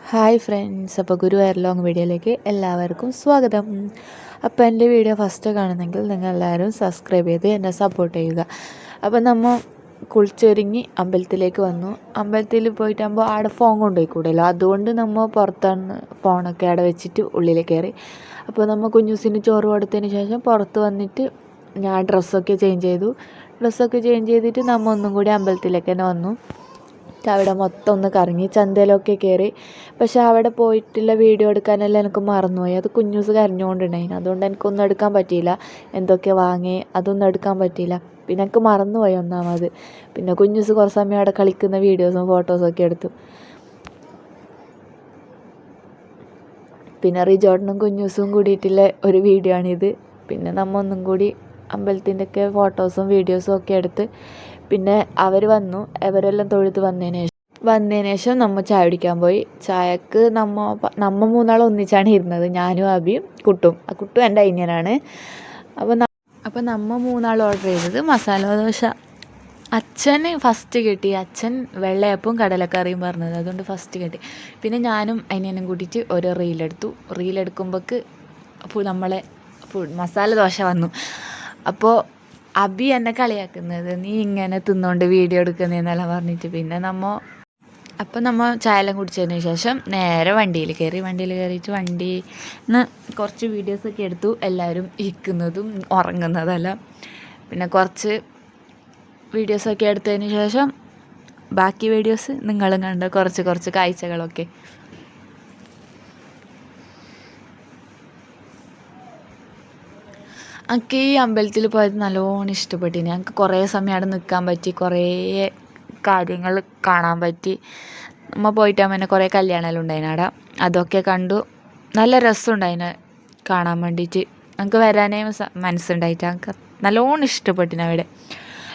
Hi friends അപ്പോൾ ഗുരു long വീഡിയോയിലേക്ക് എല്ലാവർക്കും സ്വാഗതം. അപ്പോൾ എന്റെ വീഡിയോ ഫസ്റ്റ് കാണുന്നെങ്കിൽ നിങ്ങൾ എല്ലാവരും സബ്സ്ക്രൈബ് ചെയ്ത് എന്നെ സപ്പോർട്ട് ചെയ്യുക. അപ്പോൾ നമ്മൾ കുളിച്ചൊരുങ്ങി അമ്പലത്തിലേക്ക് വന്നു. അമ്പലത്തിൽ പോയിട്ടാകുമ്പോൾ അവിടെ ഫോൺ കൊണ്ടുപോയി കൂടല്ലോ അതുകൊണ്ട് നമ്മൾ പുറത്താണ് ഫോണൊക്കെ അവിടെ വെച്ചിട്ട് ഉള്ളിൽ കയറി. അപ്പോൾ നമ്മൾ കുഞ്ഞൂസിന് ചോറ് കൊടുത്തതിന് ശേഷം പുറത്ത് വന്നിട്ട് ഞാൻ ഡ്രസ്സൊക്കെ ചേഞ്ച് ചെയ്തു. ഡ്രസ്സൊക്കെ ചേഞ്ച് ചെയ്തിട്ട് നമ്മൾ ഒന്നും കൂടി അമ്പലത്തിലേക്ക് തന്നെ വന്നു. അവിടെ മൊത്തം ഒന്ന് കറങ്ങി ചന്തയിലൊക്കെ കയറി പക്ഷെ അവിടെ പോയിട്ടുള്ള വീഡിയോ എടുക്കാനെല്ലാം എനിക്ക് മറന്നുപോയി. അത് കുഞ്ഞൂസ് കരഞ്ഞുകൊണ്ടുണ്ടായിന് അതുകൊണ്ട് എനിക്കൊന്നും എടുക്കാൻ പറ്റിയില്ല. എന്തൊക്കെ വാങ്ങി അതൊന്നും എടുക്കാൻ പറ്റിയില്ല. പിന്നെ എനിക്ക് മറന്നുപോയി ഒന്നാമത്. പിന്നെ കുഞ്ഞൂസ് കുറച്ച് സമയം അവിടെ കളിക്കുന്ന വീഡിയോസും ഫോട്ടോസും ഒക്കെ എടുത്തു. പിന്നെ റിജോർട്ടിനും കുഞ്ഞൂസും കൂടിയിട്ടുള്ള ഒരു വീഡിയോ ആണിത്. പിന്നെ നമ്മ ഒന്നും കൂടി അമ്പലത്തിന്റെ ഒക്കെ ഫോട്ടോസും വീഡിയോസും ഒക്കെ എടുത്ത് പിന്നെ അവർ വന്നു. അവരെല്ലാം തൊഴുത് വന്നതിന് ശേഷം. വന്നതിന് ശേഷം നമ്മൾ ചായ കുടിക്കാൻ പോയി. ചായക്ക് നമ്മ നമ്മ മൂന്നാളും ഒന്നിച്ചാണ് ഇരുന്നത്. ഞാനും അബിയും കുട്ടും. ആ കുട്ടും എന്റെ അനിയനാണ്. അപ്പോൾ അപ്പോൾ നമ്മ മൂന്നാൾ ഓർഡർ ചെയ്തത് മസാല ദോശ. അച്ഛന് ഫസ്റ്റ് കിട്ടി. അച്ഛൻ വെള്ളയപ്പവും കടലക്കറിയും പറഞ്ഞത്. അതുകൊണ്ട് ഫസ്റ്റ് കിട്ടി. പിന്നെ ഞാനും അനിയനും കൂട്ടിയിട്ട് ഒരു റീലെടുത്തു റീലെടുക്കുമ്പോൾക്ക് നമ്മളെ ഫുഡ് മസാല ദോശ വന്നു. അപ്പോൾ അബി എന്നെ കളിയാക്കുന്നത് നീ ഇങ്ങനെ തിന്നുകൊണ്ട് വീഡിയോ എടുക്കുന്നതെന്നെല്ലാം പറഞ്ഞിട്ട്. പിന്നെ നമ്മൾ അപ്പം നമ്മൾ ചായലം കുടിച്ചതിന് ശേഷം നേരെ വണ്ടിയിൽ കയറി. വണ്ടിയിൽ കയറിയിട്ട് വണ്ടിയിൽ നിന്ന് കുറച്ച് വീഡിയോസൊക്കെ എടുത്തു. എല്ലാവരും ഇരിക്കുന്നതും ഉറങ്ങുന്നതെല്ലാം. പിന്നെ കുറച്ച് വീഡിയോസൊക്കെ എടുത്തതിന് ശേഷം ബാക്കി വീഡിയോസ് നിങ്ങളും കണ്ട് കുറച്ച് കുറച്ച് കാഴ്ചകളൊക്കെ എനിക്ക് ഈ അമ്പലത്തിൽ പോയത് നല്ലോണം ഇഷ്ടപ്പെട്ടിന് ഞങ്ങൾക്ക് കുറേ സമയം അവിടെ നിൽക്കാൻ പറ്റി കുറേ കാര്യങ്ങൾ കാണാൻ പറ്റി. നമ്മൾ പോയിട്ടാകുമ്പോൾ തന്നെ കുറേ കല്യാണമെല്ലാം ഉണ്ടായിന് അവിടെ. അതൊക്കെ കണ്ടു. നല്ല രസമുണ്ടായിന് കാണാൻ വേണ്ടിയിട്ട് ഞങ്ങൾക്ക് വരാനേ മനസ്സുണ്ടായിട്ട്. ഞങ്ങൾക്ക് നല്ലോണം ഇഷ്ടപ്പെട്ടിന് അവിടെ.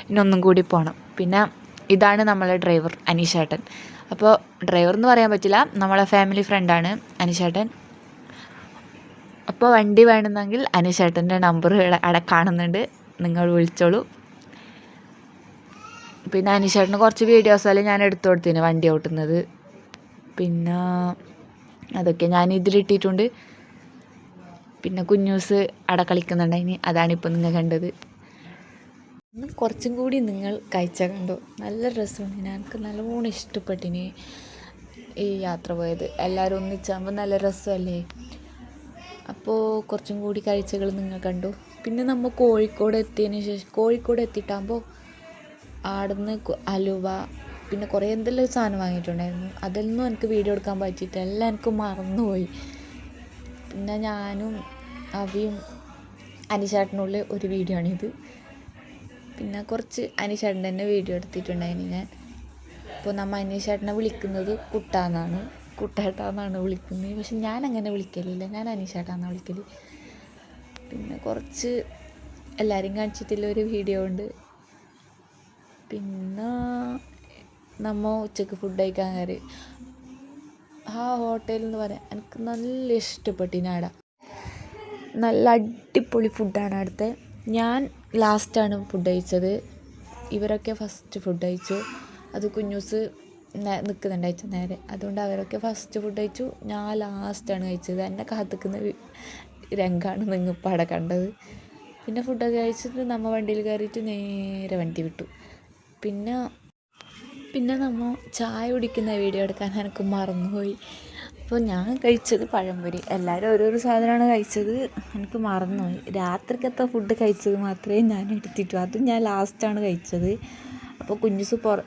ഇനി ഒന്നും കൂടി പോകണം പിന്നെ ഇതാണ് നമ്മളെ ഡ്രൈവർ അനീഷേട്ടൻ. അപ്പോൾ ഡ്രൈവർ എന്ന് പറയാൻ പറ്റില്ല. നമ്മളെ ഫാമിലി ഫ്രണ്ടാണ് അനീഷേട്ടൻ. അപ്പോൾ വണ്ടി വേണമെന്നെങ്കിൽ അനുശേട്ടന്റെ നമ്പർ അവിടെ കാണുന്നുണ്ട്. നിങ്ങൾ വിളിച്ചോളൂ. പിന്നെ അനുശേട്ടന് കുറച്ച് വീഡിയോസെല്ലാം ഞാൻ എടുത്തു കൊടുത്തിന് വണ്ടി ഓട്ടുന്നത്. പിന്നെ അതൊക്കെ ഞാൻ ഇതിലിട്ടിട്ടുണ്ട് പിന്നെ കുഞ്ഞൂസ് അവിടെ കളിക്കുന്നുണ്ടായിന് അതാണിപ്പോൾ നിങ്ങൾ കണ്ടത്. കുറച്ചും കൂടി നിങ്ങൾ കാഴ്ച കണ്ടു? നല്ല രസമാണ്. എനിക്ക് നല്ലോണം ഇഷ്ടപ്പെട്ടിന് ഈ യാത്ര പോയത്. എല്ലാവരും ഒന്നിച്ചാകുമ്പോൾ നല്ല രസമല്ലേ? അപ്പോൾ കുറച്ചും കൂടി കാഴ്ചകൾ നിങ്ങൾ കണ്ടു. പിന്നെ നമ്മൾ കോഴിക്കോട് എത്തിയതിന് ശേഷം കോഴിക്കോട് എത്തിയിട്ടാകുമ്പോൾ ആടുന്ന് അലുവ പിന്നെ കുറേ എന്തെല്ലാം സാധനം വാങ്ങിയിട്ടുണ്ടായിരുന്നു. അതൊന്നും എനിക്ക് വീഡിയോ എടുക്കാൻ പറ്റിയിട്ട് എല്ലാം എനിക്ക് മറന്നുപോയി. പിന്നെ ഞാനും അവിയും അനിശാട്ടിനുള്ളിൽ ഒരു വീഡിയോ ആണിത്. പിന്നെ കുറച്ച് അനിശാട്ടിന്റെ തന്നെ വീഡിയോ എടുത്തിട്ടുണ്ടായിരുന്നു ഞാൻ. അപ്പോൾ നമ്മൾ അനിശാട്ടിനെ വിളിക്കുന്നത് കുട്ടാന്നാണ്. കുട്ടേട്ടാന്നാണ് വിളിക്കുന്നത്. പക്ഷെ ഞാൻ അങ്ങനെ വിളിക്കലില്ല. ഞാൻ അനീഷേട്ടാന്നാണ് വിളിക്കൽ പിന്നെ കുറച്ച് എല്ലാവരും കാണിച്ചിട്ടുള്ള ഒരു വീഡിയോ ഉണ്ട്. പിന്നെ നമ്മ ഉച്ചയ്ക്ക് ഫുഡ് കഴിക്കാൻ കയറി. ആ ഹോട്ടൽ എന്ന് പറയാൻ എനിക്ക് നല്ല ഇഷ്ടപ്പെട്ടു ഞാൻ അവിടെ നല്ല അടിപൊളി ഫുഡാണ് അവിടുത്തെ. ഞാൻ ലാസ്റ്റാണ് ഫുഡ് കഴിച്ചത്. ഇവരൊക്കെ ഫസ്റ്റ് ഫുഡ് കഴിച്ചു. അത് കുഞ്ഞൂസ് നിൽക്കുന്നുണ്ടായിച്ച നേരെ. അതുകൊണ്ട് അവരൊക്കെ ഫസ്റ്റ് ഫുഡ് കഴിച്ചു. ഞാൻ ലാസ്റ്റാണ് കഴിച്ചത്. എന്നെ കാത്തിക്കുന്ന രംഗമാണ് നിങ്ങൾ ഇപ്പം അവിടെ കണ്ടത്. പിന്നെ ഫുഡൊക്കെ കഴിച്ചിട്ട് നമ്മൾ വണ്ടിയിൽ കയറിയിട്ട് നേരെ വണ്ടി വിട്ടു. പിന്നെ പിന്നെ നമ്മൾ ചായ കുടിക്കുന്ന വീഡിയോ എടുക്കാൻ എനിക്ക് മറന്നുപോയി. അപ്പോൾ ഞാൻ കഴിച്ചത് പഴംപൊരി. എല്ലാവരും ഓരോരോ സാധനമാണ് കഴിച്ചത്. എനിക്ക് മറന്നുപോയി. രാത്രിക്കത്തെ ഫുഡ് കഴിച്ചത് മാത്രമേ ഞാൻ എടുത്തിട്ടു. അതും ഞാൻ ലാസ്റ്റാണ് കഴിച്ചത്. അപ്പോൾ കുഞ്ഞുസ് പുറ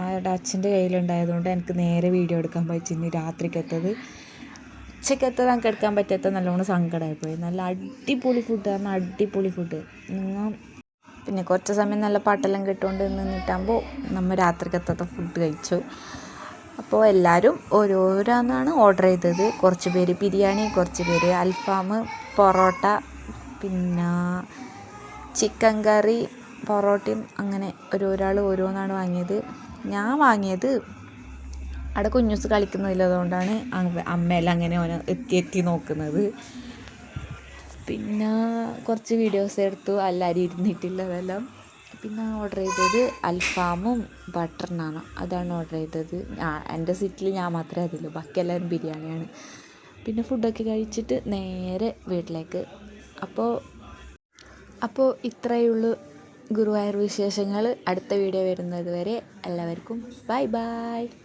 അവിടെ അച്ഛന്റെ കയ്യിലുണ്ടായതുകൊണ്ട് എനിക്ക് നേരെ വീഡിയോ എടുക്കാൻ പറ്റിയിരുന്നു രാത്രിക്കത്തത്. ഉച്ചക്കെത്തത് എനിക്ക് എടുക്കാൻ പറ്റാത്ത നല്ലോണം സങ്കടമായി പോയി നല്ല അടിപൊളി ഫുഡ് പറഞ്ഞാൽ അടിപൊളി ഫുഡ് നിങ്ങൾ പിന്നെ കുറച്ച് സമയം നല്ല പാട്ടെല്ലാം കേട്ടുകൊണ്ട് നിന്നിട്ടാകുമ്പോൾ നമ്മൾ രാത്രിക്കത്തത്തെ ഫുഡ് കഴിച്ചു. അപ്പോൾ എല്ലാവരും ഓരോരോന്നാണ് ഓർഡർ ചെയ്തത്. കുറച്ച് പേര് ബിരിയാണി കുറച്ച് പേര് അൽഫാം പൊറോട്ട പിന്നെ ചിക്കൻ കറി പൊറോട്ടയും അങ്ങനെ ഓരോരാൾ ഓരോന്നാണ് വാങ്ങിയത്. ഞാൻ വാങ്ങിയത് അവിടെ കുഞ്ഞുസ് കളിക്കുന്നതിലതുകൊണ്ടാണ് അമ്മയെല്ലാം അങ്ങനെ ഓന എത്തി എത്തി നോക്കുന്നത്. പിന്നെ കുറച്ച് വീഡിയോസ് എടുത്തു എല്ലാവരും ഇരുന്നിട്ടില്ലതെല്ലാം. പിന്നെ ഓർഡർ ചെയ്തത് അൽഫാമും ബട്ടർ അതാണ് ഓർഡർ ചെയ്തത്. എന്റെ സീറ്റിൽ ഞാൻ മാത്രമേ അതില്ലൂ ബാക്കി എല്ലാവരും ബിരിയാണിയാണ്. പിന്നെ ഫുഡൊക്കെ കഴിച്ചിട്ട് നേരെ വീട്ടിലേക്ക്. അപ്പോൾ അപ്പോൾ ഇത്രയേ ഉള്ളൂ. ഗുരുവായൂർ വിശേഷങ്ങൾ അടുത്ത വീഡിയോ വരുന്നത് വരെ എല്ലാവർക്കും ബൈ ബൈ.